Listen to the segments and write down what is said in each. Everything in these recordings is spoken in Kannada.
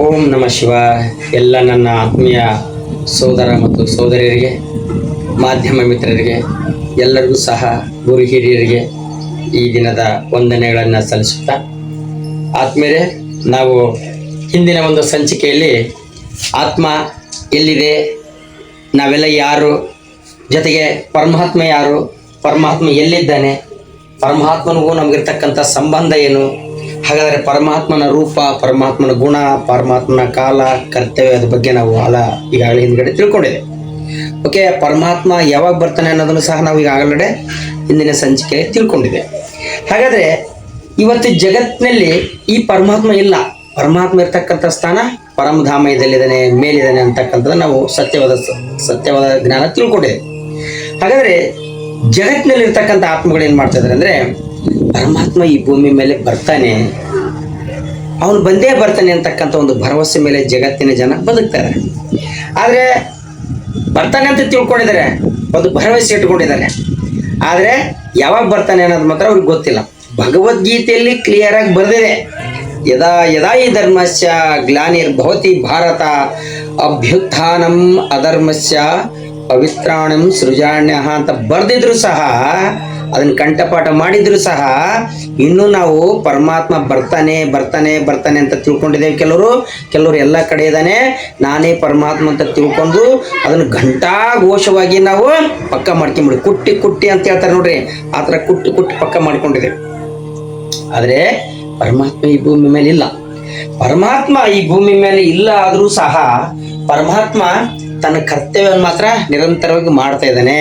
ಓಂ ನಮ ಶಿವ ಎಲ್ಲ ನನ್ನ ಆತ್ಮೀಯ ಸೋದರ ಮತ್ತು ಸೋದರಿಯರಿಗೆ, ಮಾಧ್ಯಮ ಮಿತ್ರರಿಗೆ, ಎಲ್ಲರಿಗೂ ಸಹ ಗುರು ಹಿರಿಯರಿಗೆ ಈ ದಿನದ ವಂದನೆಗಳನ್ನು ಸಲ್ಲಿಸುತ್ತಾ, ಆತ್ಮೀಯರೇ, ನಾವು ಹಿಂದಿನ ಒಂದು ಸಂಚಿಕೆಯಲ್ಲಿ ಆತ್ಮ ಎಲ್ಲಿದೆ, ನಾವೆಲ್ಲ ಯಾರು, ಜೊತೆಗೆ ಪರಮಾತ್ಮ ಯಾರು, ಪರಮಾತ್ಮ ಎಲ್ಲಿದ್ದಾನೆ, ಪರಮಾತ್ಮನಿಗೂ ನಮಗಿರ್ತಕ್ಕಂಥ ಸಂಬಂಧ ಏನು ಹಾಗಾದರೆ ಪರಮಾತ್ಮನ ರೂಪ, ಪರಮಾತ್ಮನ ಗುಣ, ಪರಮಾತ್ಮನ ಕಾಲ ಕರ್ತವ್ಯದ ಬಗ್ಗೆ ನಾವು ಹಲ ಈಗಾಗಲೇ ಹಿಂದ್ಗಡೆ ತಿಳ್ಕೊಂಡಿದೆ. ಓಕೆ, ಪರಮಾತ್ಮ ಯಾವಾಗ ಬರ್ತಾನೆ ಅನ್ನೋದನ್ನು ಸಹ ನಾವು ಈಗಾಗಲೇ ಹಿಂದಿನ ಸಂಚಿಕೆ ತಿಳ್ಕೊಂಡಿದೆ. ಹಾಗಾದರೆ ಇವತ್ತು ಜಗತ್ತಿನಲ್ಲಿ ಈ ಪರಮಾತ್ಮ ಇಲ್ಲ. ಪರಮಾತ್ಮ ಇರ್ತಕ್ಕಂಥ ಸ್ಥಾನ ಪರಮಧಾಮ ಇದಲ್ಲಿದ್ದಾನೆ ಮೇಲಿದ್ದಾನೆ ಅಂತಕ್ಕಂಥದ್ದು ನಾವು ಸತ್ಯವಾದ ಸತ್ಯವಾದ ಜ್ಞಾನ ತಿಳ್ಕೊಂಡಿದೆ. ಹಾಗಾದರೆ ಜಗತ್ತಿನಲ್ಲಿ ಇರ್ತಕ್ಕಂಥ ಆತ್ಮಗಳು ಏನು ಮಾಡ್ತಾ ಇದ್ದಾರೆ ಅಂದರೆ ಪರಮಾತ್ಮ ಈ ಭೂಮಿ ಮೇಲೆ ಬರ್ತಾನೆ, ಅವನು ಬಂದೇ ಬರ್ತಾನೆ ಅಂತಕ್ಕಂಥ ಒಂದು ಭರವಸೆ ಮೇಲೆ ಜಗತ್ತಿನ ಜನ ಬದುಕ್ತಾರೆ. ಆದರೆ ಬರ್ತಾನೆ ಅಂತ ತಿಳ್ಕೊಂಡಿದ್ದಾರೆ, ಒಂದು ಭರವಸೆ ಇಟ್ಕೊಂಡಿದ್ದಾರೆ. ಆದರೆ ಯಾವಾಗ ಬರ್ತಾನೆ ಅನ್ನೋದು ಮಾತ್ರ ಅವ್ರಿಗೆ ಗೊತ್ತಿಲ್ಲ. ಭಗವದ್ಗೀತೆಯಲ್ಲಿ ಕ್ಲಿಯರ್ ಆಗಿ ಬರೆದಿದೆ, ಯದಾ ಯದಾ ಈ ಧರ್ಮಸ್ಯ ಗ್ಲಾನಿರ್ಭವತಿ ಭಾರತ, ಅಭ್ಯುತ್ಥಾನಂ ಅಧರ್ಮಸ್ಯ ಪವಿತ್ರಾಣಂ ಸೃಜಾಣ್ಯ ಅಂತ ಬರೆದಿದ್ರು ಸಹ ಅದನ್ನ ಕಂಠಪಾಠ ಮಾಡಿದ್ರು ಸಹ ಇನ್ನೂ ನಾವು ಪರಮಾತ್ಮ ಬರ್ತಾನೆ ಬರ್ತಾನೆ ಬರ್ತಾನೆ ಅಂತ ತಿಳ್ಕೊಂಡಿದ್ದೇವೆ ಕೆಲವರು. ಕೆಲವರು ಎಲ್ಲ ಕಡೆ ಇದ್ದಾನೆ. ನಾನೇ ಪರಮಾತ್ಮ ಅಂತ ತಿಳ್ಕೊಂಡು ಅದನ್ನು ಘಂಟಾಘೋಷವಾಗಿ ನಾವು ಪಕ್ಕ ಮಾಡ್ಕೊಂಬಿಡಿ. ಕುಟ್ಟಿ ಕುಟ್ಟಿ ಅಂತ ಹೇಳ್ತಾರೆ ನೋಡ್ರಿ. ಆ ಥರ ಕುಟ್ಟಿ ಕುಟ್ಟಿ ಪಕ್ಕ ಮಾಡ್ಕೊಂಡಿದ್ದೇವೆ. ಆದರೆ ಪರಮಾತ್ಮ ಈ ಭೂಮಿ ಮೇಲೆ ಇಲ್ಲ. ಪರಮಾತ್ಮ ಈ ಭೂಮಿ ಮೇಲೆ ಇಲ್ಲ ಆದರೂ ಸಹ ಪರಮಾತ್ಮ ತನ್ನ ಕರ್ತವ್ಯವನ್ನು ಮಾತ್ರ ನಿರಂತರವಾಗಿ ಮಾಡ್ತಾ ಇದ್ದಾನೆ.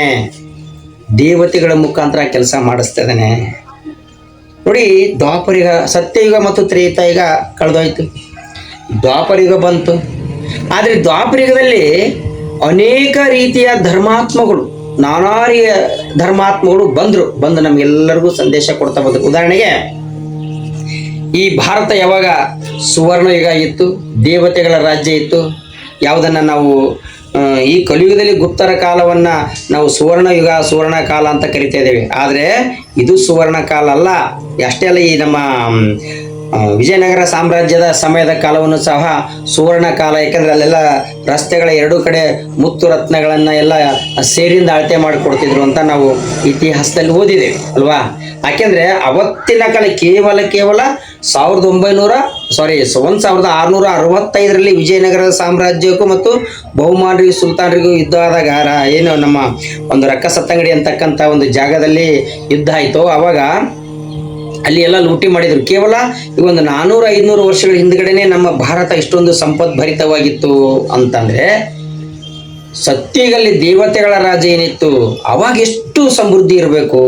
ದೇವತೆಗಳ ಮುಖಾಂತರ ಕೆಲಸ ಮಾಡಿಸ್ತಾ ಇದ್ದಾನೆ ನೋಡಿ ದ್ವಾಪರಿಗ ಸತ್ಯಯುಗ ಮತ್ತು ತ್ರೇತಾಯುಗ ಕಳೆದೋಯ್ತು. ದ್ವಾಪರಿಗ ಬಂತು. ಆದರೆ ದ್ವಾಪರಿಗದಲ್ಲಿ ಅನೇಕ ರೀತಿಯ ಧರ್ಮಾತ್ಮಗಳು, ನಾನಾ ರೀತಿಯ ಧರ್ಮಾತ್ಮಗಳು ಬಂದರು. ಬಂದು ನಮಗೆಲ್ಲರಿಗೂ ಸಂದೇಶ ಕೊಡ್ತಾ ಬಂದರು. ಉದಾಹರಣೆಗೆ, ಈ ಭಾರತ ಯಾವಾಗ ಸುವರ್ಣ ಯುಗ ಇತ್ತು, ದೇವತೆಗಳ ರಾಜ್ಯ ಇತ್ತು, ಯಾವುದನ್ನು ನಾವು ಈ ಕಲಿಯುಗದಲ್ಲಿ ಗುಪ್ತರ ಕಾಲವನ್ನು ನಾವು ಸುವರ್ಣ ಯುಗ ಸುವರ್ಣ ಕಾಲ ಅಂತ ಕರಿತಾ ಇದ್ದೇವೆ. ಆದರೆ ಇದು ಸುವರ್ಣ ಕಾಲ ಅಲ್ಲ. ಅಷ್ಟೇ ಅಲ್ಲ ಈ ನಮ್ಮ ವಿಜಯನಗರ ಸಾಮ್ರಾಜ್ಯದ ಸಮಯದ ಕಾಲವನ್ನು ಸಹ ಸುವರ್ಣ ಕಾಲ ಯಾಕಂದ್ರೆ ಅಲ್ಲೆಲ್ಲ ರಸ್ತೆಗಳ ಎರಡೂ ಕಡೆ ಮುತ್ತು ರತ್ನಗಳನ್ನು ಎಲ್ಲ ಸೇರಿಂದ ಅಳತೆ ಮಾಡಿಕೊಡ್ತಿದ್ರು ಅಂತ ನಾವು ಇತಿಹಾಸದಲ್ಲಿ ಓದಿದ್ದೇವೆ, ಅಲ್ವಾ? ಯಾಕೆಂದ್ರೆ ಅವತ್ತಿನ ಕಾಲ ಕೇವಲ ಕೇವಲ ಸಾವಿರದ ಒಂಬೈನೂರ ಸಾರಿ ಒಂದು ಸಾವಿರದ ಆರುನೂರ ಅರವತ್ತೈದರಲ್ಲಿ ವಿಜಯನಗರ ಸಾಮ್ರಾಜ್ಯಕ್ಕೂ ಮತ್ತು ಬಹುಮಾನರಿಗೂ, ಸುಲ್ತಾನರಿಗೂ ಯುದ್ಧ ಆದಾಗ ಏನು ನಮ್ಮ ಒಂದು ರಕ್ಕಸತ್ತಂಗಡಿ ಅಂತಕ್ಕಂಥ ಒಂದು ಜಾಗದಲ್ಲಿ ಯುದ್ಧ ಆಯಿತು. ಅವಾಗ ಅಲ್ಲಿ ಎಲ್ಲ ಲೂಟಿ ಮಾಡಿದ್ರು. ಕೇವಲ ಈ ಒಂದು ನಾನೂರ, ಐದುನೂರು ವರ್ಷಗಳ ಹಿಂದ್ಗಡೆನೆ ನಮ್ಮ ಭಾರತ ಇಷ್ಟೊಂದು ಸಂಪದ್ಭರಿತವಾಗಿತ್ತು ಅಂತಂದ್ರೆ ಸತ್ಯಗಲ್ಲಿ ದೇವತೆಗಳ ರಾಜ ಏನಿತ್ತು, ಅವಾಗ ಎಷ್ಟು ಸಮೃದ್ಧಿ ಇರಬೇಕು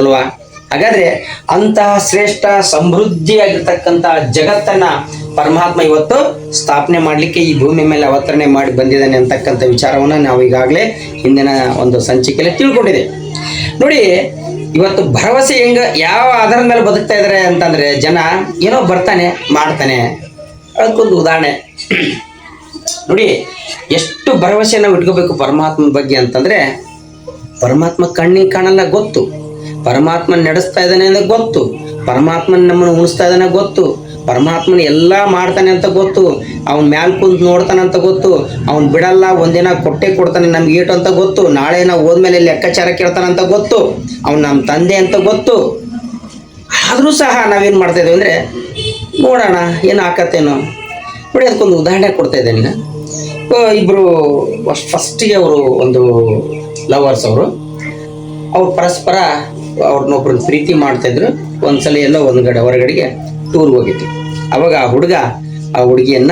ಅಲ್ವಾ? ಹಾಗಾದ್ರೆ ಅಂತಹ ಶ್ರೇಷ್ಠ ಸಮೃದ್ಧಿಯಾಗಿರ್ತಕ್ಕಂತಹ ಜಗತ್ತನ್ನ ಪರಮಾತ್ಮ ಇವತ್ತು ಸ್ಥಾಪನೆ ಮಾಡಲಿಕ್ಕೆ ಈ ಭೂಮಿ ಮೇಲೆ ಅವತರಣೆ ಮಾಡಿ ಬಂದಿದ್ದಾನೆ ಅಂತಕ್ಕಂಥ ವಿಚಾರವನ್ನ ನಾವು ಈಗಾಗಲೇ ಹಿಂದಿನ ಒಂದು ಸಂಚಿಕೆಯಲ್ಲಿ ತಿಳ್ಕೊಂಡಿದೆ. ನೋಡಿ ಇವತ್ತು ಭರವಸೆ ಹೆಂಗ ಯಾವ ಆಧಾರದ ಮೇಲೆ ಬದುಕ್ತಾ ಇದಾರೆ ಅಂತಂದ್ರೆ ಜನ ಏನೋ ಬರ್ತಾನೆ, ಮಾಡ್ತಾನೆ. ಅದಕ್ಕೊಂದು ಉದಾಹರಣೆ. ನೋಡಿ, ಎಷ್ಟು ಭರವಸೆ ನಾವು ಇಟ್ಕೋಬೇಕು ಪರಮಾತ್ಮನ ಬಗ್ಗೆ ಅಂತಂದ್ರೆ, ಪರಮಾತ್ಮ ಕಣ್ಣಿಗೆ ಕಾಣಲ್ಲ ಗೊತ್ತು. ಪರಮಾತ್ಮ ನಡೆಸ್ತಾ ಇದ್ದಾನೆ ಅಂದ್ರೆ ಗೊತ್ತು. ಪರಮಾತ್ಮನ ನಮ್ಮನ್ನು ಉಣಿಸ್ತಾ ಇದ್ದಾನೆ ಗೊತ್ತು. ಪರಮಾತ್ಮನ ಎಲ್ಲ ಮಾಡ್ತಾನೆ ಅಂತ ಗೊತ್ತು, ಅವ್ನ ಮ್ಯಾಲ್ ಕುಂತ್ ನೋಡ್ತಾನೆ ಅಂತ ಗೊತ್ತು, ಅವ್ನು ಬಿಡಲ್ಲ, ಒಂದಿನ ಕೊಟ್ಟೆ ಕೊಡ್ತಾನೆ ನಮ್ಗೆ ಏಟು ಅಂತ ಗೊತ್ತು, ನಾಳೆ ನಾವು ಹೋದ್ಮೇಲೆ ಲೆಕ್ಕಾಚಾರ ಕೇಳ್ತಾನೆ ಅಂತ ಗೊತ್ತು, ಅವ್ನು ನಮ್ಮ ತಂದೆ ಅಂತ ಗೊತ್ತು. ಆದರೂ ಸಹ ನಾವೇನು ಮಾಡ್ತಾ ಇದ್ದೀವಿ ಅಂದರೆ, ನೋಡೋಣ, ಏನು ಆಕತ್ತೇನೋ. ನೋಡಿ, ಅದಕ್ಕೊಂದು ಉದಾಹರಣೆ ಕೊಡ್ತಾ ಇದ್ದೇನೆ ಈಗ. ಇಬ್ಬರು ಫಸ್ಟಿಗೆ ಅವರು ಒಂದು ಲವರ್ಸ್ ಅವರು. ಅವ್ರು ಪರಸ್ಪರ ಅವ್ರನ್ನೊಬ್ರನ್ನ ಪ್ರೀತಿ ಮಾಡ್ತಾಯಿದ್ರು ಒಂದ್ಸಲ ಎಲ್ಲೋ ಒಂದು ಕಡೆ, ಹೊರಗಡೆಗೆ ಟೂರ್ ಹೋಗಿದ್ವಿ. ಅವಾಗ ಆ ಹುಡುಗ ಆ ಹುಡುಗಿಯನ್ನ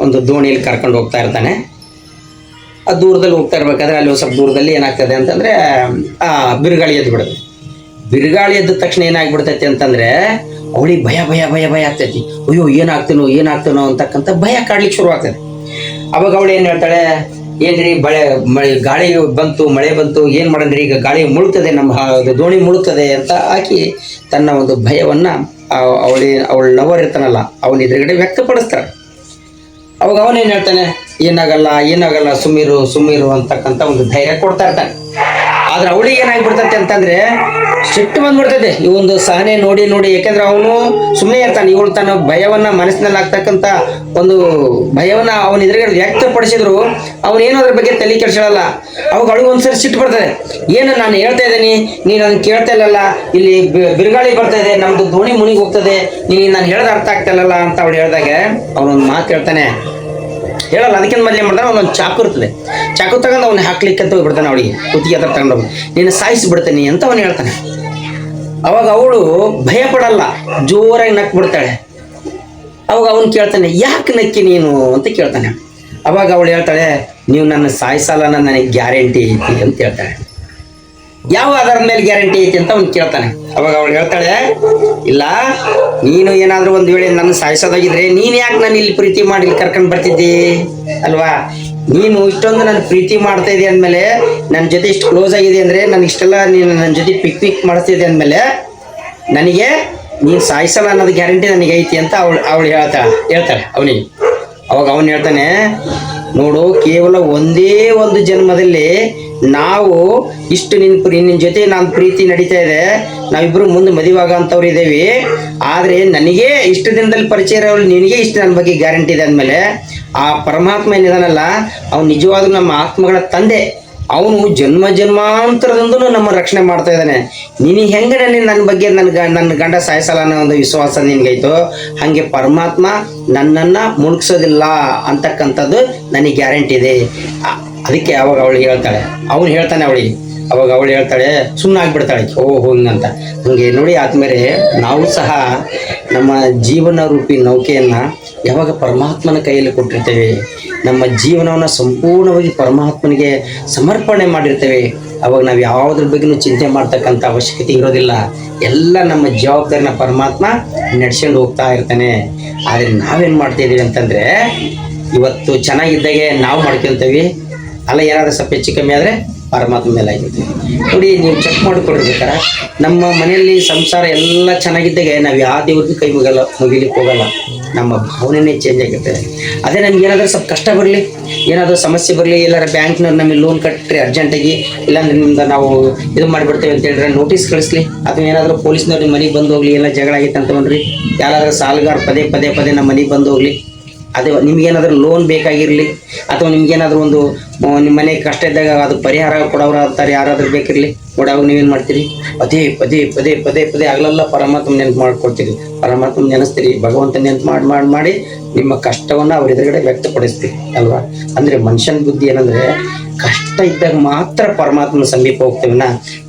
ಒಂದು ದೋಣಿಯಲ್ಲಿ ಕರ್ಕೊಂಡು ಹೋಗ್ತಾ ಇರ್ತಾನೆ. ಆ ದೂರದಲ್ಲಿ ಹೋಗ್ತಾ ಇರ್ಬೇಕಾದ್ರೆ ಅಲ್ಲಿ ಸ್ವಲ್ಪ ದೂರದಲ್ಲಿ ಏನಾಗ್ತದೆ ಅಂತಂದ್ರೆ, ಆ, ಬಿರುಗಾಳಿ ಎದ್ದು ಬಿಡುತ್ತೆ. ಬಿರುಗಾಳಿ ಎದ್ದ ತಕ್ಷಣ ಏನಾಗ್ಬಿಡ್ತೈತಿ ಅಂತಂದ್ರೆ, ಅವಳಿಗೆ ಭಯ ಭಯ ಭಯ ಭಯ ಆಗ್ತೈತಿ. ಅಯ್ಯೋ, ಏನಾಗ್ತೀನೋ ಏನಾಗ್ತೀನೋ ಅಂತಕ್ಕಂಥ ಭಯ ಕಾಡ್ಲಿಕ್ಕೆ ಶುರು ಆಗ್ತದೆ ಅವಾಗ ಅವಳು ಏನು ಹೇಳ್ತಾಳೆ, ಏನ್ರಿ, ಬಳೆ, ಮಳೆ, ಗಾಳಿ ಬಂತು, ಮಳೆ ಬಂತು, ಏನು ಮಾಡಂದ್ರಿ? ಈಗ ಗಾಳಿ ಮುಳುಗ್ತದೆ ನಮ್ಮ ದೋಣಿ ಮುಳುಗ್ತದೆ ಅಂತ ಆಕಿ ತನ್ನ ಒಂದು ಭಯವನ್ನ ಅವಳಿ ಅವಳ ಲವರ್ ಇರ್ತಾನಲ್ಲ, ಅವನ ಎದುರುಗಡೆ ವ್ಯಕ್ತಪಡಿಸ್ತಾರೆ ಅವಾಗ ಅವನೇನು ಹೇಳ್ತಾನೆ? ಏನಾಗಲ್ಲ ಏನಾಗಲ್ಲ ಸುಮ್ಮಿರು ಸುಮ್ಮಿರು ಅಂತಕ್ಕಂಥ ಒಂದು ಧೈರ್ಯ ಕೊಡ್ತಾ ಇರ್ತಾನೆ. ಆದ್ರೆ ಅವಳಿಗೆ ಏನಾಗ್ಬಿಡ್ತೈತೆ ಅಂತಂದ್ರೆ ಸಿಟ್ಟು ಬಂದ್ಬಿಡ್ತೈತೆ. ಈ ಒಂದು ಸಹನೆ ನೋಡಿ ನೋಡಿ ಯಾಕಂದ್ರೆ ಅವನು ಸುಮ್ಮನೆ ಇರ್ತಾನೆ. ಇವಳು ತನ್ನ ಭಯವನ್ನ ಮನಸ್ಸಿನಲ್ಲಿ ಆಗ್ತಕ್ಕಂತ ಒಂದು ಭಯವನ್ನ ಅವನ ಎದುರುಗಡೆ ವ್ಯಕ್ತಪಡಿಸಿದ್ರು. ಅವನೇನು ಅದ್ರ ಬಗ್ಗೆ ತಲೆ ಕೆಡಿಸಲ್ಲ ಅವಾಗ ಅವಳಿಗೆ ಒಂದ್ಸರಿ ಸಿಟ್ಟು ಬರ್ತದೆ. ಏನು ನಾನು ಹೇಳ್ತಾ ಇದ್ದೀನಿ? ನೀನು ಅದನ್ನ ಕೇಳ್ತಾ ಇಲ್ಲಲ್ಲ. ಇಲ್ಲಿ ಬಿರುಗಾಳಿ ಬರ್ತಾ ಇದೆ. ನಮ್ದು ದೋಣಿ ಮುನಿಗೆ ಹೋಗ್ತದೆ ನೀನು ನಾನು ಹೇಳ್ದ ಅರ್ಥ ಆಗ್ತಾ ಇಲ್ಲಲ್ಲ ಅಂತ ಅವಳು ಹೇಳಿದಾಗ ಅವನೊಂದು ಮಾತು ಹೇಳ್ತಾನೆ. ಹೇಳಲ್ಲ, ಅದಕ್ಕಿಂತ ಮೊದಲು ಏನು ಮಾಡ್ತಾನೆ ಅವನೊಂದು ಚಾಕು ಇರ್ತದೆ. ಚಾಕು ತಗೊಂಡು ಅವ್ನು ಹಾಕ್ಲಿಕ್ಕೆ ಅಂತ ಹೋಗ್ಬಿಡ್ತಾನೆ ಅವಳಿಗೆ. ಕುತ್ತಿಗೆ ಹತ್ರ ತಗೊಂಡು ನೀನು ಸಾಯಿಸಿ ಬಿಡ್ತೀನಿ ಅಂತ ಅವನು ಹೇಳ್ತಾನೆ. ಅವಾಗ ಅವಳು ಭಯ ಪಡಲ್ಲ ಜೋರಾಗಿ ನಕ್ ಬಿಡ್ತಾಳೆ ಅವಾಗ ಅವನು ಕೇಳ್ತಾನೆ, ಯಾಕೆ ನಕ್ಕಿ ನೀನು? ಅಂತ ಕೇಳ್ತಾನೆ. ಅವಾಗ ಅವಳು ಹೇಳ್ತಾಳೆ, ನೀವು ನನ್ನ ಸಾಯಿಸಲ್ಲ ನನಗೆ ಗ್ಯಾರಂಟಿ ಐತಿ ಅಂತ ಹೇಳ್ತಾಳೆ. ಯಾವ ಅದರ ಮೇಲೆ ಗ್ಯಾರಂಟಿ ಐತಿ ಅಂತ ಅವ್ನು ಕೇಳ್ತಾನೆ. ಅವಾಗ ಅವಳು ಹೇಳ್ತಾಳೆ, ಇಲ್ಲ, ನೀನು ಏನಾದರೂ ಒಂದು ವೇಳೆ ನನ್ನ ಸಾಯಿಸೋದಾಗಿದ್ರೆ ನೀನು ಯಾಕೆ ನಾನು ಇಲ್ಲಿ ಪ್ರೀತಿ ಮಾಡಿ ಇಲ್ಲಿ ಕರ್ಕೊಂಡ್ ಬರ್ತಿದ್ದಿ? ಅಲ್ವಾ? ನೀನು ಇಷ್ಟೊಂದು ನನ್ನ ಪ್ರೀತಿ ಮಾಡ್ತಾ ಇದೆಯಾ ಅಂದಮೇಲೆ ನನ್ನ ಜೊತೆ ಇಷ್ಟು ಕ್ಲೋಸ್ ಆಗಿದೆ ಅಂದರೆ ನನ್ನ ಇಷ್ಟೆಲ್ಲ ನೀನು ನನ್ನ ಜೊತೆ ಪಿಕ್ ಪಿಕ್ ಮಾಡಿಸ್ತಿದ್ದೆ ಅಂದಮೇಲೆ, ನನಗೆ ನೀನು ಸಾಯಿಸಲ್ಲ ಅನ್ನೋದು ಗ್ಯಾರಂಟಿ ನನಗೆ ಐತಿ ಅಂತ ಅವಳು ಅವಳು ಹೇಳ್ತಾಳೆ ಹೇಳ್ತಾಳೆ ಅವನಿಗೆ. ಅವಾಗ ಅವನು ಹೇಳ್ತಾನೆ ನೋಡು, ಕೇವಲ ಒಂದೇ ಒಂದು ಜನ್ಮದಲ್ಲಿ ನಾವು ಇಷ್ಟು ನಿನ್ ಪ್ರೀ, ನಿನ್ ಜೊತೆ ನಾನು ಪ್ರೀತಿ ನಡೀತಾ ಇದೆ. ನಾವಿಬ್ರು ಮುಂದೆ ಮದುವಾಗ ಅಂತವ್ರು ಇದ್ದೇವೆ ಆದ್ರೆ ನನಗೆ ಇಷ್ಟು ದಿನದಲ್ಲಿ ಪರಿಚಯ ಇರೋರು ನಿನಗೆ ಇಷ್ಟು ನನ್ನ ಬಗ್ಗೆ ಗ್ಯಾರಂಟಿ ಇದೆ ಅಂದಮೇಲೆ ಆ ಪರಮಾತ್ಮ ಏನಿದಾನಲ್ಲ, ಅವ್ನು ನಿಜವಾಗ್ಲೂ ನಮ್ಮ ಆತ್ಮಗಳ ತಂದೆ. ಅವನು ಜನ್ಮ ಜನ್ಮಾಂತರದಿಂದಲೂ ನಮ್ಮ ರಕ್ಷಣೆ ಮಾಡ್ತಾ ಇದ್ದಾನೆ. ನೀನು ಹೆಂಗೆ ನೀನು ನನ್ನ ಬಗ್ಗೆ ನನ್ನ ಗ, ನನ್ನ ಗಂಡ ಸಾಯಿಸಲ್ಲ ಅನ್ನೋ ಒಂದು ವಿಶ್ವಾಸ ನಿನ್ಗೈತು, ಹಾಗೆ ಪರಮಾತ್ಮ ನನ್ನನ್ನ ಮುಳುಗಿಸೋದಿಲ್ಲ ಅಂತಕ್ಕಂಥದ್ದು ನನಗೆ ಗ್ಯಾರಂಟಿ ಇದೆ. ಅದಕ್ಕೆ ಅವಾಗ ಅವಳಿಗೆ ಹೇಳ್ತಾಳೆ? ಅವನು ಹೇಳ್ತಾನೆ ಅವಳಿಗೆ ಅವಾಗ ಅವಳು ಹೇಳ್ತಾಳೆ ಸುಮ್ಮನೆ ಆಗ್ಬಿಡ್ತಾಳೆ. ಓ ಅಂತ ಹಂಗೆ ನೋಡಿ ಆದ್ಮೇಲೆ ನಾವು ಸಹ ನಮ್ಮ ಜೀವನ ರೂಪಿ ನೌಕೆಯನ್ನು ಯಾವಾಗ ಪರಮಾತ್ಮನ ಕೈಯಲ್ಲಿ ಕೊಟ್ಟಿರ್ತೇವೆ, ನಮ್ಮ ಜೀವನವನ್ನು ಸಂಪೂರ್ಣವಾಗಿ ಪರಮಾತ್ಮನಿಗೆ ಸಮರ್ಪಣೆ ಮಾಡಿರ್ತೇವೆ, ಅವಾಗ ನಾವು ಯಾವುದ್ರ ಬಗ್ಗೆನೂ ಚಿಂತೆ ಮಾಡ್ತಕ್ಕಂಥ ಅವಶ್ಯಕತೆ ಇರೋದಿಲ್ಲ. ಎಲ್ಲ ನಮ್ಮ ಜವಾಬ್ದಾರಿನ ಪರಮಾತ್ಮ ನಡ್ಸ್ಕೊಂಡು ಹೋಗ್ತಾ ಇರ್ತಾನೆ. ಆದರೆ ನಾವೇನು ಮಾಡ್ತಾ ಅಂತಂದರೆ ಅಂತಂದ್ರೆ, ಇವತ್ತು ಚೆನ್ನಾಗಿದ್ದಾಗೆ ನಾವು ಮಾಡ್ಕೊಂತೀವಿ. ಅಲ್ಲ, ಏನಾದ್ರೂ ಸ್ವಲ್ಪ ಹೆಚ್ಚು ಕಮ್ಮಿ ಆದರೆ ಪರಮಾತ್ಮ ಮೇಲೆ ಆಗಿರ್ತೀವಿ ನೋಡಿ, ನೀವು ಚೆಕ್ ಮಾಡಿಕೊಡ್ಬೇಕಾರ ನಮ್ಮ ಮನೆಯಲ್ಲಿ ಸಂಸಾರ ಎಲ್ಲ ಚೆನ್ನಾಗಿದ್ದಾಗೆ ನಾವು ಯಾವ ದೇವ್ರದ್ದು ಕೈ ಮುಗಲ್ಲ ಮುಗಿಲಿಕ್ಕೆ ಹೋಗಲ್ಲ. ನಮ್ಮ ಭಾವನೆನೇ ಚೇಂಜ್ ಆಗಿರ್ತದೆ ಅದೇ ನಮ್ಗೆ ಏನಾದರೂ ಸ್ವಲ್ಪ ಕಷ್ಟ ಬರಲಿ, ಏನಾದರೂ ಸಮಸ್ಯೆ ಬರಲಿ ಎಲ್ಲಾರ ಬ್ಯಾಂಕ್ನವ್ರು ನಮಗೆ ಲೋನ್ ಕಟ್ಟ್ರಿ ಅರ್ಜೆಂಟಾಗಿ ಇಲ್ಲಾಂದ್ರೆ ನಿಮ್ದು ನಾವು ಇದು ಮಾಡಿಬಿಡ್ತೇವೆ ಅಂತ ಹೇಳಿದ್ರೆ ನೋಟಿಸ್ ಕಳಿಸ್ಲಿ. ಅಥವಾ ಏನಾದರೂ ಪೊಲೀಸ್ನವ್ರು ನಿಮ್ಮ ಮನೆಗೆ ಬಂದು ಹೋಗ್ಲಿ ಎಲ್ಲ ಜಗಳ ಆಗಿತ್ತು ಅಂತ ಬಂದ್ರಿ. ಯಾರಾದರೂ ಸಾಲಗಾರ ಪದೇ ಪದೇ ಪದೇ ನಮ್ಮ ಮನೆಗೆ ಬಂದು ಹೋಗ್ಲಿ. ಅದೇ ನಿಮಗೇನಾದರೂ ಲೋನ್ ಬೇಕಾಗಿರಲಿ, ಅಥವಾ ನಿಮಗೇನಾದರೂ ಒಂದು ನಿಮ್ಮ ಮನೆಗೆ ಕಷ್ಟ ಇದ್ದಾಗ ಅದು ಪರಿಹಾರ ಕೊಡೋರು ಅಂತಾರೆ ಯಾರಾದ್ರೂ ಬೇಕಿರಲಿ ಕೊಡೋವಾಗ ನೀವೇನು ಮಾಡ್ತೀರಿ? ಪದೇ ಪದೇ ಪದೇ ಪದೇ ಪದೇ ಆಗಲೆಲ್ಲ ಪರಮಾತ್ಮ ನೆನಪು ಮಾಡ್ಕೊಡ್ತೀರಿ ಪರಮಾತ್ಮ ನೆನೆಸ್ತೀರಿ ಭಗವಂತ ನೆನಪು ಮಾಡಿ ಮಾಡಿ ಮಾಡಿ ನಿಮ್ಮ ಕಷ್ಟವನ್ನು ಅವ್ರ ಎದುರುಗಡೆ ವ್ಯಕ್ತಪಡಿಸ್ತೀರಿ, ಅಲ್ವಾ? ಅಂದರೆ ಮನುಷ್ಯನ ಬುದ್ಧಿ ಏನಂದ್ರೆ ಕಷ್ಟ ಇದ್ದಾಗ ಮಾತ್ರ ಪರಮಾತ್ಮನ ಸಮೀಪ ಹೋಗ್ತೇವನ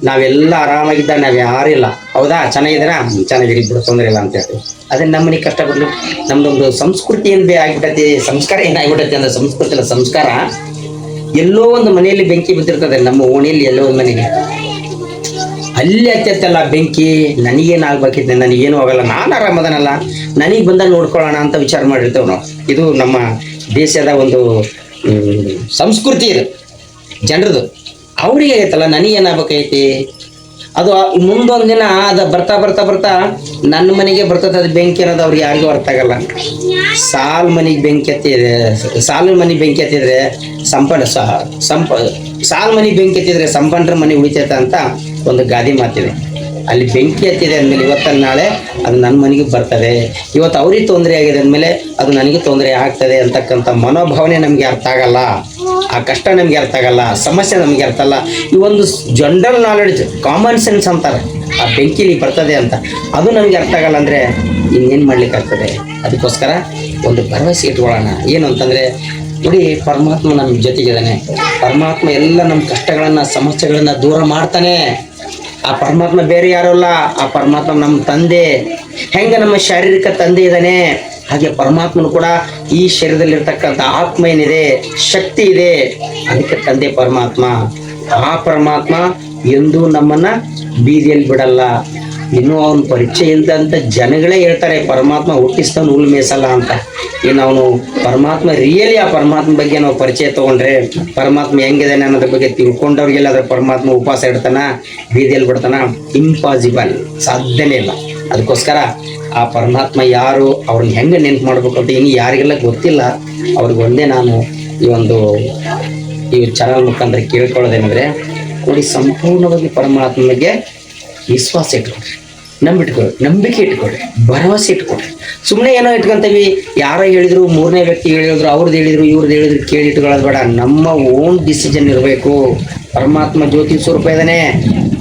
ನಾವೆಲ್ಲ ಆರಾಮಾಗಿದ್ದಾಗ ನಾವ್ ಯಾರಿಲ್ಲ ಹೌದಾ? ಚೆನ್ನಾಗಿದ್ದೀರಾ? ಹ್ಮ್, ಚೆನ್ನಾಗಿರಿ ಬಿಡು ತೊಂದರೆ ಇಲ್ಲ ಅಂತ ಹೇಳ್ತೀವಿ. ಅದೇ ನಮ್ಮ ಮನೆಗೆ ಕಷ್ಟ ಬರ್ಲಿ ನಮ್ದೊಂದು ಸಂಸ್ಕೃತಿ ಏನ್ ಆಗಿಬಿಟ್ಟೈತಿ ಸಂಸ್ಕಾರ ಏನಾಗ್ಬಿಟ್ಟೈತಿ ಅಂದ್ರೆ ಸಂಸ್ಕೃತಿ ಅಲ್ಲ ಸಂಸ್ಕಾರ. ಎಲ್ಲೋ ಒಂದು ಮನೆಯಲ್ಲಿ ಬೆಂಕಿ ಬಿದ್ದಿರ್ತದೆ ನಮ್ಮ ಓಣಿಯಲ್ಲಿ ಎಲ್ಲೋ ಒಂದು ಮನೆಗೆ. ಅಲ್ಲಿ ಹತ್ತಲ್ಲ ಬೆಂಕಿ ನನಗೇನು ಆಗ್ಬೇಕಿತ್ತು ನನಗೇನು ಆಗಲ್ಲ ನಾನು ಆರಾಮದನಲ್ಲ. ನನಗೆ ಬಂದಾಗ ನೋಡ್ಕೊಳ್ಳೋಣ ಅಂತ ವಿಚಾರ ಮಾಡಿರ್ತೇವೆ ನಾವು. ಇದು ನಮ್ಮ ದೇಶದ ಒಂದು ಸಂಸ್ಕೃತಿ ಇದು. ಜನರದು. ಅವ್ರಿಗೆ ಆಗೈತಲ್ಲ ನನಗೇನಾಗಬೇಕೈತಿ ಅದು ಮುಂದೊಂದು ದಿನ ಅದು ಬರ್ತಾ ಬರ್ತಾ ಬರ್ತಾ ನನ್ನ ಮನೆಗೆ ಬರ್ತದೆ, ಅದು ಬೆಂಕಿ ಅನ್ನೋದು ಅವ್ರಿಗೆ ಯಾರಿಗೂ ಅರ್ಥ ಆಗಲ್ಲ. ಸಾಲ್ ಮನೆಗೆ ಬೆಂಕಿ ಎತ್ತಿದ್ರೆ, ಸಾಲು ಮನೆಗೆ ಬೆಂಕಿ ಎತ್ತಿದ್ರೆ ಸಂಪನ್ನ ಸಂಪ, ಸಾಲ್ ಮನೆಗೆ ಬೆಂಕಿ ಎತ್ತಿದ್ರೆ ಸಂಪನ್ನರ ಮನೆ ಉಳಿತೈತ ಅಂತ ಒಂದು ಗಾದೆ ಮಾತಿದೆ. ಅಲ್ಲಿ ಬೆಂಕಿ ಹತ್ತಿದೆ ಅಂದಮೇಲೆ ಇವತ್ತಲ್ಲ ನಾಳೆ ಅದು ನನ್ನ ಮನೆಗೆ ಬರ್ತದೆ. ಇವತ್ತು ಅವ್ರಿಗೆ ತೊಂದರೆ ಆಗಿದೆ ಅಂದಮೇಲೆ ಅದು ನನಗೆ ತೊಂದರೆ ಆಗ್ತದೆ ಅಂತಕ್ಕಂಥ ಮನೋಭಾವನೆ ನಮಗೆ ಅರ್ಥ ಆಗಲ್ಲ. ಆ ಕಷ್ಟ ನಮಗೆ ಅರ್ಥ ಆಗಲ್ಲ ಸಮಸ್ಯೆ ನಮಗೆ ಅರ್ಥ ಅಲ್ಲ ಈ ಒಂದು ಜನರಲ್ ನಾಲೆಡ್ಜ್ ಕಾಮನ್ ಸೆನ್ಸ್ ಅಂತಾರೆ. ಆ ಬೆಂಕಿಲಿ ಬರ್ತದೆ ಅಂತ. ಅದು ನಮಗೆ ಅರ್ಥ ಆಗಲ್ಲ ಅಂದರೆ ಇನ್ನೇನು ಮಾಡ್ಲಿಕ್ಕೆ ಆಗ್ತದೆ? ಅದಕ್ಕೋಸ್ಕರ ಒಂದು ಭರವಸೆ ಇಟ್ಕೊಳ್ಳೋಣ. ಏನು ಅಂತಂದರೆ, ನೋಡಿ ಪರಮಾತ್ಮ ನಮ್ಮ ಜೊತೆಗಿದ್ದಾನೆ. ಪರಮಾತ್ಮ ಎಲ್ಲ ನಮ್ಮ ಕಷ್ಟಗಳನ್ನು, ಸಮಸ್ಯೆಗಳನ್ನು ದೂರ ಮಾಡ್ತಾನೆ. ಆ ಪರಮಾತ್ಮ ಬೇರೆ ಯಾರು ಅಲ್ಲ ಆ ಪರಮಾತ್ಮ ನಮ್ಮ ತಂದೆ. ಹೆಂಗೆ ನಮ್ಮ ಶಾರೀರಿಕ ತಂದೆ ಇದ್ದಾನೆ ಹಾಗೆ ಪರಮಾತ್ಮನು ಕೂಡ ಈ ಶರೀರದಲ್ಲಿರ್ತಕ್ಕಂಥ ಆತ್ಮ ಏನಿದೆ ಶಕ್ತಿ ಇದೆ. ಅದಕ್ಕೆ ತಂದೆ ಪರಮಾತ್ಮ. ಆ ಪರಮಾತ್ಮ ಎಂದೂ ನಮ್ಮನ್ನ ಬೀದಿಯಲ್ಲಿ ಬಿಡಲ್ಲ. ಇನ್ನೂ ಅವನ ಪರಿಚಯ ಇಲ್ದಂತ ಜನಗಳೇ ಹೇಳ್ತಾರೆ, ಪರಮಾತ್ಮ ಹುಟ್ಟಿಸ್ತಾನೆ ಹುಲ್ ಮೇಸಲ್ಲ ಅಂತ. ಇನ್ನು ಅವನು ಪರಮಾತ್ಮ ರಿಯಲಿ ಆ ಪರಮಾತ್ಮ ಬಗ್ಗೆ ನಾವು ಪರಿಚಯ ತಗೊಂಡ್ರೆ ಪರಮಾತ್ಮ ಹೆಂಗಿದಾನೆ ಅನ್ನೋದ್ರ ಬಗ್ಗೆ ತಿಳ್ಕೊಂಡವ್ರಿಗೆಲ್ಲ ಅದ್ರ ಪರಮಾತ್ಮ ಉಪವಾಸ ಇಡ್ತಾನ, ಬೀದಿಯಲ್ಲಿ ಬಿಡ್ತಾನ ಇಂಪಾಸಿಬಲ್ ಸಾಧ್ಯನೇ ಇಲ್ಲ. ಅದಕ್ಕೋಸ್ಕರ ಆ ಪರಮಾತ್ಮ ಯಾರು, ಅವ್ರನ್ನ ಹೆಂಗೆ ನೆನ್ಪು ಮಾಡ್ಬೇಕು ಅಂತ ಇನ್ನು ಯಾರಿಗೆಲ್ಲ ಗೊತ್ತಿಲ್ಲ, ಅವ್ರಿಗೆ ಒಂದೇ ನಾನು ಈ ಒಂದು ಈ ಚಾನಲ್ ಮುಖಾಂತರ ಕೇಳ್ಕೊಳ್ಳೋದೇನೆಂದ್ರೆ, ಕೂಡಿ ಸಂಪೂರ್ಣವಾಗಿ ಪರಮಾತ್ಮನಿಗೆ ವಿಶ್ವಾಸ ಇಟ್ಕೊಳ್ರಿ. ನಂಬಿಟ್ಕೊಳ್ಳಿ, ನಂಬಿಕೆ ಇಟ್ಕೊಳ್ಳಿ, ಭರವಸೆ ಇಟ್ಕೊಳ್ಳಿ. ಸುಮ್ಮನೆ ಏನೋ ಇಟ್ಕೊಂತೀವಿ, ಯಾರೋ ಹೇಳಿದ್ರು, ಮೂರನೇ ವ್ಯಕ್ತಿ ಹೇಳಿದ್ರು ಅವ್ರದ್ದು ಹೇಳಿದ್ರು ಇವ್ರದ್ದು ಹೇಳಿದ್ರು ಕೇಳಿ ಇಟ್ಕೊಳ್ಳೋದು ಬೇಡ. ನಮ್ಮ ಓನ್ ಡಿಸಿಷನ್ ಇರಬೇಕು. ಪರಮಾತ್ಮ ಜ್ಯೋತಿ ಸ್ವರೂಪ ಇದ್ದಾನೆ.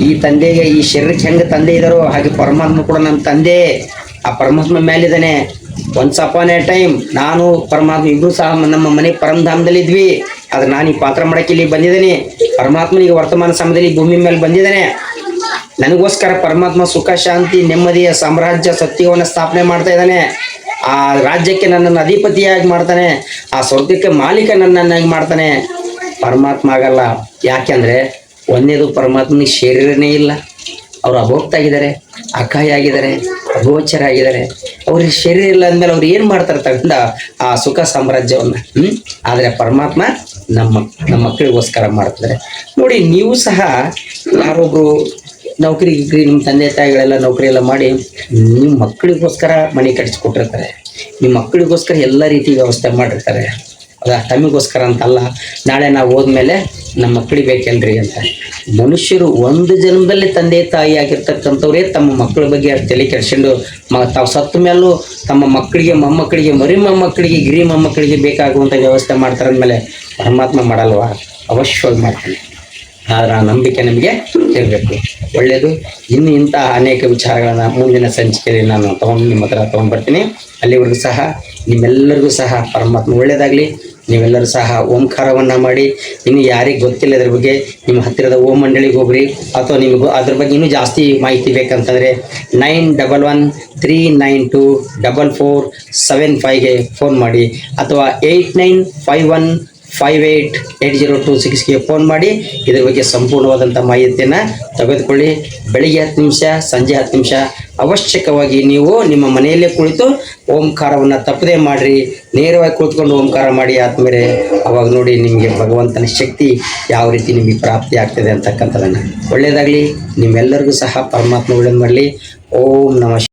ಈ ತಂದೆಗೆ, ಈ ಶರೀರಕ್ಕೆ ಹೆಂಗೆ ತಂದೆ ಇದ್ದಾರೋ ಹಾಗೆ ಪರಮಾತ್ಮ ಕೂಡ ನಮ್ಮ ತಂದೆ. ಆ ಪರಮಾತ್ಮ ಮೇಲಿದ್ದಾನೆ ಒನ್ಸ್ ಅಪಾನ್ ಎ ಟೈಮ್ ನಾನು, ಪರಮಾತ್ಮ, ಇಬ್ರು ಸಹ ನಮ್ಮ ಮನೆ ಪರಮಧಾಮದಲ್ಲಿ ಇದ್ವಿ. ಆದ್ರೆ ನಾನು ಈ ಪಾತ್ರ ಮಾಡಕ್ಕೆ ಇಲ್ಲಿ ಬಂದಿದ್ದೇನೆ. ಪರಮಾತ್ಮನಿಗೆ ವರ್ತಮಾನ ಸಮಯದಲ್ಲಿ ಭೂಮಿ ಮೇಲೆ ಬಂದಿದ್ದಾನೆ. ನನಗೋಸ್ಕರ ಪರಮಾತ್ಮ ಸುಖ, ಶಾಂತಿ, ನೆಮ್ಮದಿಯ ಸಾಮ್ರಾಜ್ಯ, ಸತ್ಯವನ್ನು ಸ್ಥಾಪನೆ ಮಾಡ್ತಾ ಇದ್ದಾನೆ. ಆ ರಾಜ್ಯಕ್ಕೆ ನನ್ನನ್ನು ಅಧಿಪತಿಯಾಗಿ ಮಾಡ್ತಾನೆ. ಆ ಸ್ವರ್ಗಕ್ಕೆ ಮಾಲೀಕ ನನ್ನನ್ನಾಗಿ ಮಾಡ್ತಾನೆ. ಪರಮಾತ್ಮ ಆಗಲ್ಲ. ಯಾಕೆಂದ್ರೆ ಒಂದೇದು ಪರಮಾತ್ಮನಿಗೆ ಶರೀರನೇ ಇಲ್ಲ. ಅವರು ಅಭೋಕ್ತ ಆಗಿದ್ದಾರೆ, ಅಕಾಯ ಆಗಿದ್ದಾರೆ, ಅಗೋಚರ ಆಗಿದ್ದಾರೆ. ಅವ್ರಿಗೆ ಶರೀರ ಇಲ್ಲ ಅಂದಮೇಲೆ ಅವ್ರು ಏನು ಮಾಡ್ತಾರೆ ತಗೊಂಡ ಆ ಸುಖ ಸಾಮ್ರಾಜ್ಯವನ್ನು? ಹ್ಞೂ ಆದರೆ ಪರಮಾತ್ಮ ನಮ್ಮ ನಮ್ಮ ಮಕ್ಕಳಿಗೋಸ್ಕರ ಮಾಡ್ತಿದ್ದಾರೆ. ನೋಡಿ, ನೀವು ಸಹ ಯಾರೊಬ್ರು ನೌಕರಿ ಗಿಕ್ರಿ ನಿಮ್ಮ ತಂದೆ ತಾಯಿಗಳೆಲ್ಲ ನೌಕರಿ ಎಲ್ಲ ಮಾಡಿ ನಿಮ್ಮ ಮಕ್ಕಳಿಗೋಸ್ಕರ ಮನೆ ಕಟ್ಟಿಸ್ಕೊಟ್ಟಿರ್ತಾರೆ ನಿಮ್ಮ ಮಕ್ಕಳಿಗೋಸ್ಕರ ಎಲ್ಲ ರೀತಿ ವ್ಯವಸ್ಥೆ ಮಾಡಿರ್ತಾರೆ. ಅದ ತಮಗೋಸ್ಕರ ಅಂತಲ್ಲ, ನಾಳೆ ನಾವು ಹೋದ್ಮೇಲೆ ನಮ್ಮ ಮಕ್ಕಳಿಗೆ ಬೇಕೇನ್ರಿ ಅಂತ. ಮನುಷ್ಯರು ಒಂದು ಜನ್ಮದಲ್ಲಿ ತಂದೆ ತಾಯಿ ಆಗಿರ್ತಕ್ಕಂಥವ್ರೇ ತಮ್ಮ ಮಕ್ಕಳ ಬಗ್ಗೆ ತಲೆ ಕೆಡ್ಸ್ಕೊಂಡು ಮ, ತಾವು ಸತ್ತ ಮೇಲೂ ತಮ್ಮ ಮಕ್ಕಳಿಗೆ ಮೊಮ್ಮಕ್ಕಳಿಗೆ, ಮರಿ ಮೊಮ್ಮಕ್ಕಳಿಗೆ ಗಿರಿ ಮೊಮ್ಮಕ್ಕಳಿಗೆ ಬೇಕಾಗುವಂಥ ವ್ಯವಸ್ಥೆ ಮಾಡ್ತಾರೆ ಅಂದಮೇಲೆ ಪರಮಾತ್ಮ ಮಾಡಲ್ವಾ? ಅವಶ್ಯವಾಗಿ ಮಾಡ್ತಾನೆ. ಆದ್ರೆ ಆ ನಂಬಿಕೆ ನಿಮಗೆ ಇರಬೇಕು. ಒಳ್ಳೆಯದು ಇನ್ನು ಇಂತಹ ಅನೇಕ ವಿಚಾರಗಳನ್ನು ಮುಂದಿನ ಸಂಚಿಕೆಯಲ್ಲಿ ನಾನು ತಗೊಂಡು ನಿಮ್ಮ ಹತ್ರ ತೊಗೊಂಡ್ಬರ್ತೀನಿ. ಅಲ್ಲಿವರೆಗೂ ಸಹ ನಿಮ್ಮೆಲ್ಲರಿಗೂ ಸಹ ಪರಮಾತ್ಮ ಒಳ್ಳೆಯದಾಗಲಿ. ನೀವೆಲ್ಲರೂ ಸಹ ಓಂಕಾರವನ್ನು ಮಾಡಿ. ಇನ್ನು ಯಾರಿಗೆ ಗೊತ್ತಿಲ್ಲ ಅದ್ರ ಬಗ್ಗೆ ನಿಮ್ಮ ಹತ್ತಿರದ ಓಂ ಮಂಡಳಿಗೆ ಹೋಗ್ರಿ. ಅಥವಾ ನಿಮಗೂ ಅದ್ರ ಬಗ್ಗೆ ಇನ್ನೂ ಜಾಸ್ತಿ ಮಾಹಿತಿ ಬೇಕಂತಂದರೆ nine double one three nine two double four seven ಫೈವ್ಗೆ phone ಮಾಡಿ. ಅಥವಾ eight nine five one five eight eight zero two ಸಿಕ್ಸ್ಗೆ phone ಮಾಡಿ. ಇದ್ರ ಬಗ್ಗೆ ಸಂಪೂರ್ಣವಾದಂಥ ಮಾಹಿತಿಯನ್ನು ತೆಗೆದುಕೊಳ್ಳಿ. ಬೆಳಿಗ್ಗೆ ಹತ್ತು ನಿಮಿಷ, ಸಂಜೆ ಹತ್ತು ನಿಮಿಷ ಅವಶ್ಯಕವಾಗಿ ನೀವು ನಿಮ್ಮ ಮನೆಯಲ್ಲೇ ಕುಳಿತು ಓಂಕಾರವನ್ನು ತಪ್ಪದೇ ಮಾಡಿರಿ. ನೇರವಾಗಿ ಕುಳಿತುಕೊಂಡು ಓಂಕಾರ ಮಾಡಿ ಆದಮೇಲೆ ಅವಾಗ ನೋಡಿ ನಿಮಗೆ ಭಗವಂತನ ಶಕ್ತಿ ಯಾವ ರೀತಿ ನಿಮಗೆ ಪ್ರಾಪ್ತಿ ಆಗ್ತದೆ ಅಂತಕ್ಕಂಥದ್ದನ್ನು. ಒಳ್ಳೆಯದಾಗಲಿ ನಿಮ್ಮೆಲ್ಲರಿಗೂ ಸಹ ಪರಮಾತ್ಮ ಒಳ್ಳೇದು ಮಾಡಲಿ. ಓಂ ನಮ.